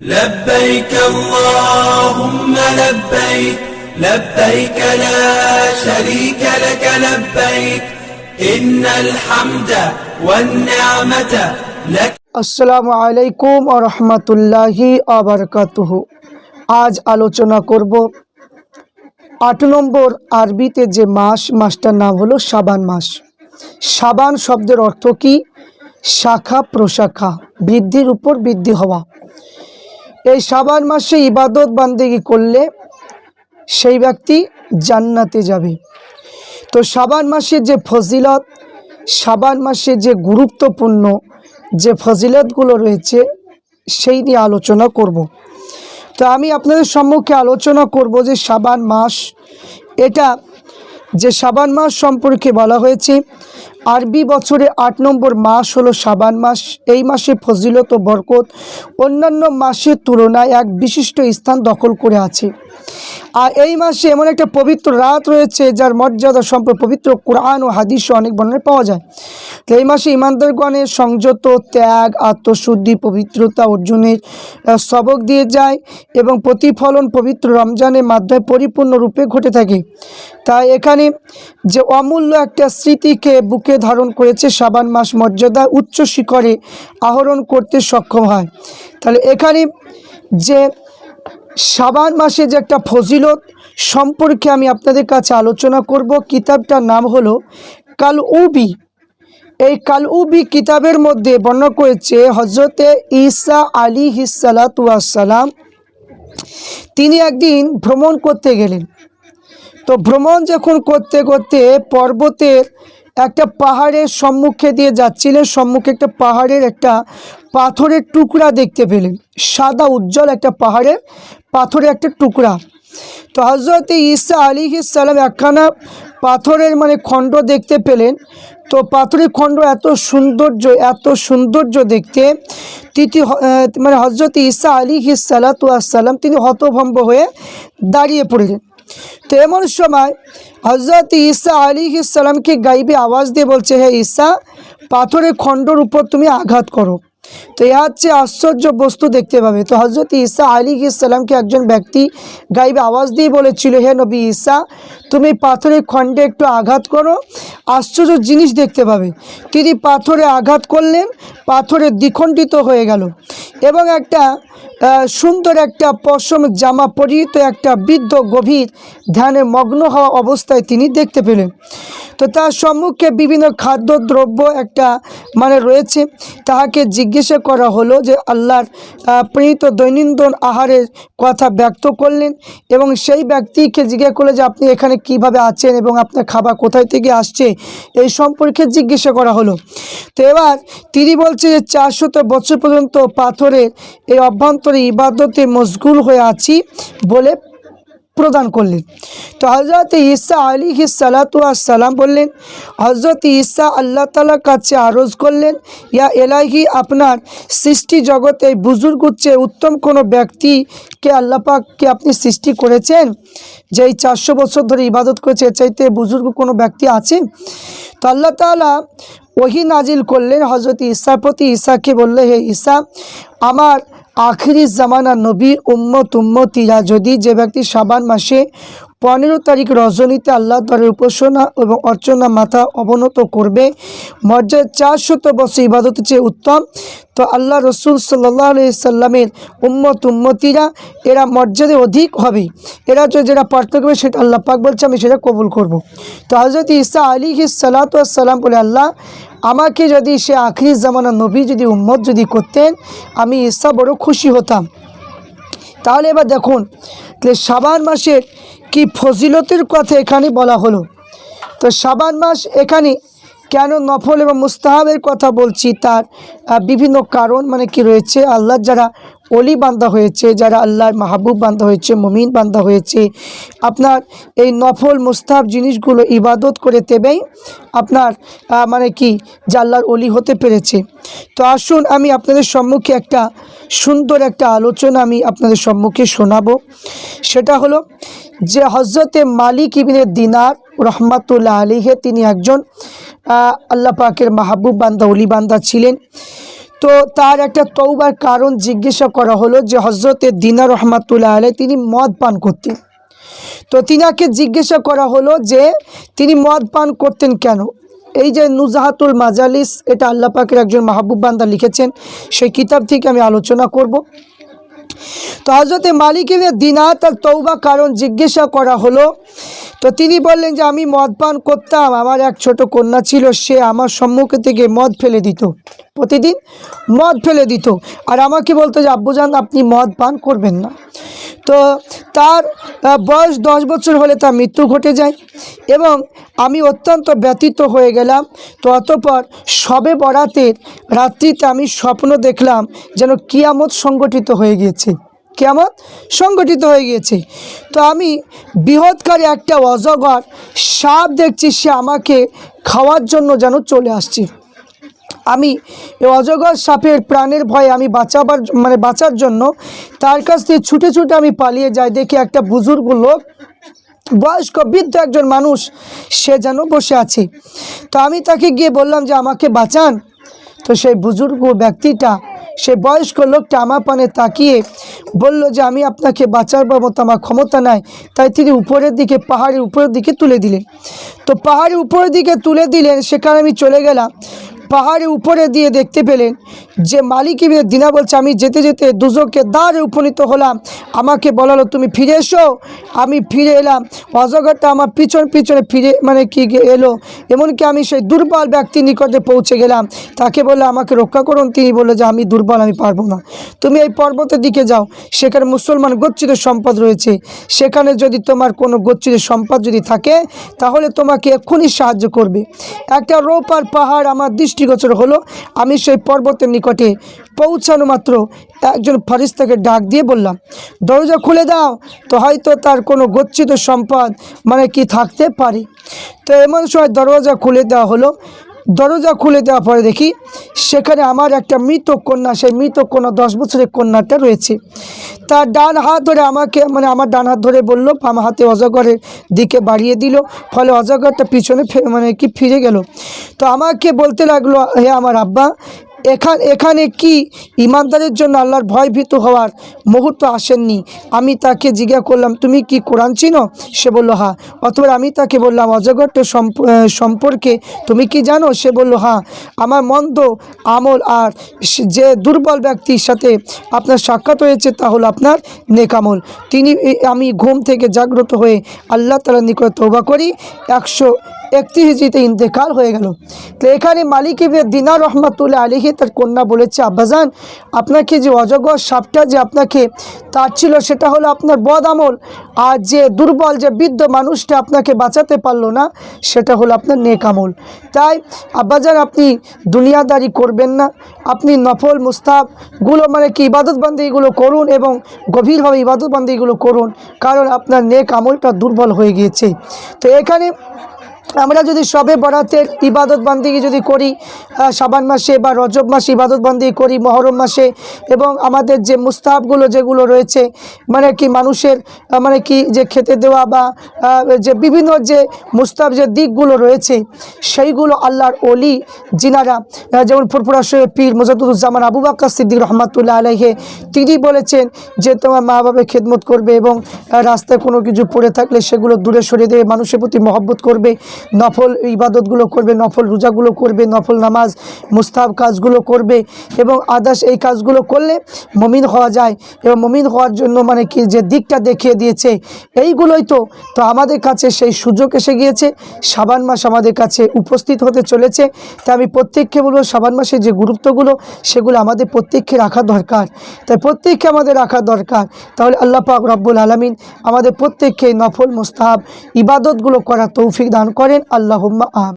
لبيك اللهم لبيك لبيك لا شريك لك لبيك إن الحمد والنعمة لك আসসালামু আলাইকুম ও রহমতুল্লাহি আবরকাতুহ আজ আলোচনা করব আট নম্বর আরবিতে যে মাস মাসটার নাম হলো সাবান মাস সাবান শব্দের অর্থ কি শাখা প্রশাখা বৃদ্ধির উপর বৃদ্ধি হওয়া এই সাবান মাসে ইবাদত বান্দেগি করলে সেই ব্যক্তি জান্নাতে যাবে। তো সাবান মাসের যে ফজিলত, সাবান মাসে যে গুরুত্বপূর্ণ যে ফজিলতগুলো রয়েছে, সেই নিয়ে আলোচনা করব। তো আমি আপনাদের সম্মুখে আলোচনা করব যে সাবান মাস, এটা যে সাবান মাস সম্পর্কে বলা হয়েছে আরবি বছরে আট নম্বর মাস হলো সাবান মাস। এই মাসে ফজিলত ও বরকত অন্যান্য মাসের তুলনায় এক বিশিষ্ট স্থান দখল করে আছে। আর এই মাসে এমন একটা পবিত্র রাত রয়েছে, যার মর্যাদা সম্পর্ক পবিত্র কোরআন ও হাদিস অনেক বর্ণনায় পাওয়া যায়। তো এই মাসে ইমানদারগণের সংযত, ত্যাগ, আত্মশুদ্ধি, পবিত্রতা অর্জনের সবক দিয়ে যায় এবং প্রতিফলন পবিত্র রমজানের মাধ্যমে পরিপূর্ণরূপে ঘটে থাকে। তাই এখানে যে অমূল্য একটা স্মৃতিকে বুকে ধারণ করেছে সাবান মাস মর্যাদা উচ্চ শিখরে আহরণ করতে সক্ষম হয়। তাহলে এখানে যে সাবান মাসে যে একটা ফজিলত সম্পর্কে আমি আপনাদের কাছে আলোচনা করব, কিতাবটার নাম হলো কাল উবি এই কাল উবি কিতাবের মধ্যে বর্ণনা করেছে হজরতে ঈসা আলী হিসালাতাম তিনি একদিন ভ্রমণ করতে গেলেন। তো ভ্রমণ যখন করতে করতে পর্বতের একটা পাহাড়ের সম্মুখে দিয়ে যাচ্ছিলেন। সম্মুখে একটা পাহাড়ের একটা পাথরের টুকরা দেখতে পেলেন। সাদা, উজ্জ্বল একটা পাহাড়ের পাথরের একটা টুকরা। তো হজরত ঈসা আলী সালাম একখানা পাথরের মানে খণ্ড দেখতে পেলেন। তো পাথরের খণ্ড এত সৌন্দর্য এত সৌন্দর্য দেখতে তৃতীয় মানে হজরত ঈসা আলী সালাতাম তিনি হতভম্ব হয়ে দাঁড়িয়ে পড়লেন। তো এমন সময় হজরত ঈসা আলী সালামকে গাইবে আওয়াজ দিয়ে বলছে, হে ঈসা, পাথরের খণ্ডর উপর তুমি আঘাত করো। তো এ হচ্ছে আশ্চর্য বস্তু দেখতে পাবে। তো হজরত ঈসা আলী ইসালামকে একজন ব্যক্তি গাইবে আওয়াজ দিয়ে বলেছিল, হে নবী ঈসা, তুমি পাথরের খণ্ডে একটু আঘাত করো, আশ্চর্য জিনিস দেখতে পাবে। তিনি পাথরে আঘাত করলেন পাথরে দ্বিখণ্ডিত হয়ে গেল এবং একটা সুন্দর একটা পশম জামা পরিহিত একটা বৃদ্ধ গভীর ধ্যানে মগ্ন হওয়া অবস্থায় তিনি দেখতে পেলেন। তো তার সম্মুখে বিভিন্ন খাদ্যদ্রব্য একটা মানে রয়েছে। তাহাকে জিজ্ঞাসা করা হলো যে আল্লাহর আহ, প্রণীত দৈনন্দিন আহারের কথা ব্যক্ত করলেন এবং সেই ব্যক্তিকে জিজ্ঞাসা করল যে আপনি এখানে কীভাবে আছেন এবং আপনার খাবার কোথায় থেকে আসছে এই সম্পর্কে জিজ্ঞাসা করা হলো। তো এবার তিনি বলছে যে চারশত বছর পর্যন্ত পাথরের এই অভ্যন্তরে ইবাদতে মশগুল হয়ে আছি বলে প্রদান করলেন। তো হজরত ঈসা আলী সালাম বললেন হজরত ঈসা আল্লাহ তালার কাছে আরজ করলেন, ইয়া এলাহি আপনার সৃষ্টি জগতে বুজুর্গ হচ্ছে উত্তম কোনো ব্যক্তিকে আল্লাহ পাককে আপনি সৃষ্টি করেছেন? যে এই চারশো বছর ধরে ইবাদত করেছে চাইতে বুজুর্গ কোনো ব্যক্তি আছে তো আল্লাহ তালা ওহি নাজিল করলেন হজরত ঈসার প্রতি। ঈসাকে বললে হে ঈসা, আমার আখিরি জামানা নবীর উম্মত উম্মতিরা যদি যে ব্যক্তি সাবান মাসে পনেরো তারিখ রজনীতে আল্লাহ দ্বারের উপাসনা এবং অর্চনা মাথা অবনত করবে। মর্যাদা চারশত বছর ইবাদতের চেয়ে উত্তম। তো আল্লাহ রসুল সাল্লাহ সাল্লামের উম্মত উম্মতিরা, এরা মর্যাদা অধিক হবে। এরা যে যেটা পার্থক্য হবে সেটা আল্লাহ পাক বলছে, আমি সেটা কবুল করব। তো হজরত ঈসা আলী সালাতাম বলে, আল্লাহ, আমাকে যদি সে আখরি জামানা নবী যদি উম্মত যদি করতেন, আমি ঈসা বড় খুশি হতাম। তাহলে এবার দেখুন, তাহলে সাবান মাসের কি ফজিলতের কথা এখানে বলা হলো? তো সাবান মাস এখানে কেন নফল এবং মুস্তাহাবের কথা বলছি তার বিভিন্ন কারণ মানে কি রয়েছে? আল্লাহর যারা অলি বান্ধা হয়েছে, যারা আল্লাহর মাহবুব বান্ধা হয়েছে, মমিন বান্ধা হয়েছে, আপনার এই নফল, মুস্তাহাব জিনিসগুলো ইবাদত করে তেবেই আপনার মানে কি যে আল্লাহর অলি হতে পেরেছে। তো আসুন আমি আপনাদের সম্মুখে একটা সুন্দর একটা আলোচনা আমি আপনাদের সম্মুখে শোনাবো। সেটা হলো যে হজরতে মালিক ইবিনে দিনার রহমাতুল্লাহ আলীহে তিনি একজন আল্লাহ পাকের মাহবুব বান্দা অলি বান্দা ছিলেন। তো তার একটা তৌবার কারণ জিজ্ঞাসা করা হলো যে হজরতে দিনা রহমাতুল্লাহ আলাই তিনি মদ পান করতেন। তো তিনাকে জিজ্ঞাসা করা হলো যে তিনি মদ পান করতেন কেন? এই যে নুজাহাতুল মাজালিস, এটা আল্লাহ পাকের একজন মাহবুব বান্দা লিখেছেন, সেই কিতাব থেকে আমি আলোচনা করব। তো হজরতে মালিকের দিনা তার তৌবা কারণ জিজ্ঞাসা করা হলো। তো তিনি বললেন যে, আমি মদ পান করতাম, আমার এক ছোট কন্যা ছিল, সে আমার সম্মুখে থেকে মদ ফেলে দিত। প্রতিদিন মদ ফেলে দিত। আর আমাকে বলতো যে আব্বুজান আপনি মদ পান, করবেন না। তো তার বয়স দশ বছর হলে তার মৃত্যু ঘটে যায় এবং আমি অত্যন্ত ব্যতীত হয়ে গেলাম। তো অতপর সবে বরাতের রাত্রিতে আমি স্বপ্ন দেখলাম যেন কিয়ামত সংগঠিত হয়ে গিয়েছে। কেমন সংগঠিত হয়ে গিয়েছে। তো আমি বৃহৎকারী একটা অজগর সাপ দেখছি, সে আমাকে খাওয়ার জন্য যেন চলে আসছে। আমি অজগর সাপের প্রাণের ভয়ে আমি বাঁচাবার মানে বাঁচার জন্য তার কাছ থেকে ছুটে ছুটে আমি পালিয়ে যাই। দেখি একটা বুজুর্গ লোক, বয়স্ক, বৃদ্ধ একজন মানুষ, সে যেন বসে আছে। তো আমি তাকে গিয়ে বললাম যে, আমাকে বাঁচান। তো সেই বুজুর্গ ব্যক্তিটা সে বয়স্ক লোকটা আমার পানে তাকিয়ে বলল যে, আমি আপনাকে বাঁচাবার মতো আমার ক্ষমতা নাই। তাই তিনি উপরের দিকে, পাহাড়ের উপরের দিকে তুলে দিলেন। তো পাহাড়ের উপরের দিকে তুলে দিলেন, সেখানে আমি চলে গেলাম। পাহাড়ের উপরে দিয়ে দেখতে পেলেন যে মালিক ইবনে দিনা বলছে, আমি যেতে যেতে দুজকে দ্বারে উপনীত হলাম। আমাকে বলালো, তুমি ফিরে এসো। আমি ফিরে এলাম। অজগরটা আমার পিছন পিছনে ফিরে মানে কি এলো। এমনকি আমি সেই দুর্বল ব্যক্তির নিকটে পৌঁছে গেলাম। তাকে বললে, আমাকে রক্ষা করুন। তিনি বলল যে, আমি দুর্বল, আমি পারব না। তুমি এই পর্বতের দিকে যাও। সেখানে মুসলমান গচ্ছিত সম্পদ রয়েছে। সেখানে যদি তোমার কোনো গচ্ছিত সম্পদ যদি থাকে, তাহলে তোমাকে এক্ষুনি সাহায্য করবে। একটা রোপার পাহাড় আমার দৃষ্টিগোচর হলো, আমি সেই পর্বতের নিকটে পৌঁছানো মাত্র একজন ফারিস্তাকে ডাক দিয়ে বললাম, দরজা খুলে দাও, তো হয়তো তার কোনো গচ্ছিত সম্পদ মানে কি থাকতে পারে। তো এমন সময় দরজা খুলে দেওয়া হলো। দরজা খুলে দেওয়ার পরে দেখি সেখানে আমার একটা মৃত কন্যা, সেই মৃত কন্যা দশ বছরের কন্যাটা রয়েছে। তার ডান হাত ধরে আমাকে মানে আমার ডান হাত ধরে বলল, বাম হাতে অজগরের দিকে বাড়িয়ে দিল, ফলে অজগরটা পিছনে মানে কি ফিরে গেল। তো আমাকে বলতে লাগল, হে আমার আব্বা এখান এখানে কি ইমানদারের জন্য আল্লাহর ভয় ভীত হওয়ার মুহূর্ত আসেননি? আমি তাকে জিজ্ঞা করলাম, তুমি কি কোরআন চিনো? সে বলল হ্যাঁ। অথবা আমি তাকে বললাম অজগরটা সম্প- সম্পর্কে তুমি কি জানো? সে বলল হ্যাঁ। আমার মন্দ আমল আর যে দুর্বল ব্যক্তির সাথে আপনার সাক্ষাৎ হয়েছে তা হলো আপনার নেকামল তিনি আমি ঘুম থেকে জাগ্রত হয়ে আল্লাহ তালার নিকট তৌবা করি। একশো একত্রিশ হিজড়িতে ইন্তেকাল হয়ে গেল। তো এখানে মালিক ইবনে দিনার রহমাতুল্লাহ আলিহি তার কন্যা বলেছে আব্বাজান আপনাকে যে অজগর সাপটা যে আপনাকে তার ছিল সেটা হলো আপনার বদ আমল। আর যে দুর্বল, যে বৃদ্ধ মানুষটা আপনাকে বাঁচাতে পারল না, সেটা হলো আপনার নেক আমল। তাই আব্বাজান আপনি দুনিয়াদারি করবেন না। আপনি নফল মুস্তাবগুলো মানে কি ইবাদতবন্দিগুলো করুন এবং গভীরভাবে ইবাদতবন্দিগুলো করুন, কারণ আপনার নেক আমলটা দুর্বল হয়ে গিয়েছে। তো এখানে আমরা যদি সবে বরাতের ইবাদত বান্দিগি যদি করি সাবান মাসে বা রজব মাসে ইবাদত বান্দি করি, মহরম মাসে, এবং আমাদের যে মুস্তাহাবগুলো যেগুলো রয়েছে মানে কি মানুষের মানে কি যে খেতে দেওয়া বা যে বিভিন্ন যে মুস্তাব যে দিকগুলো রয়েছে, সেইগুলো আল্লাহর অলি জিনারা যেমন ফুরফুরা শরীফ পীর মোজাদুজ্জামান আবু বাক্কা সিদ্দিক রহমাতুল্লাহ আলাইহে, তিনি বলেছেন যে তোমার মা বাবার খেদমত করবে এবং রাস্তায় কোনো কিছু পড়ে থাকলে সেগুলো দূরে সরিয়ে দেবে, মানুষের প্রতি মহব্বত করবে। নফল ইবাদতগুলো করবে, নফল রোজাগুলো করবে, নফল নামাজ মুস্তাব কাজগুলো করবে এবং আদার্স এই কাজগুলো করলে মমিন হওয়া যায় এবং মমিন হওয়ার জন্য মানে কি যে দিকটা দেখিয়ে দিয়েছে, এইগুলোই তো তো আমাদের কাছে সেই সুযোগ এসে গিয়েছে, সাবান মাস আমাদের কাছে উপস্থিত হতে চলেছে, তাই আমি প্রত্যেককে বলব সাবান মাসের যে গুরুত্বগুলো সেগুলো আমাদের প্রত্যেককে রাখা দরকার, তাই প্রত্যেককে আমাদের রাখা দরকার, তাহলে আল্লাহ পাক রব্বুল আলমিন আমাদের প্রত্যেককে নফল, মুস্তাহাব, ইবাদতগুলো করার তৌফিক দান করেন আল্লাহ আম।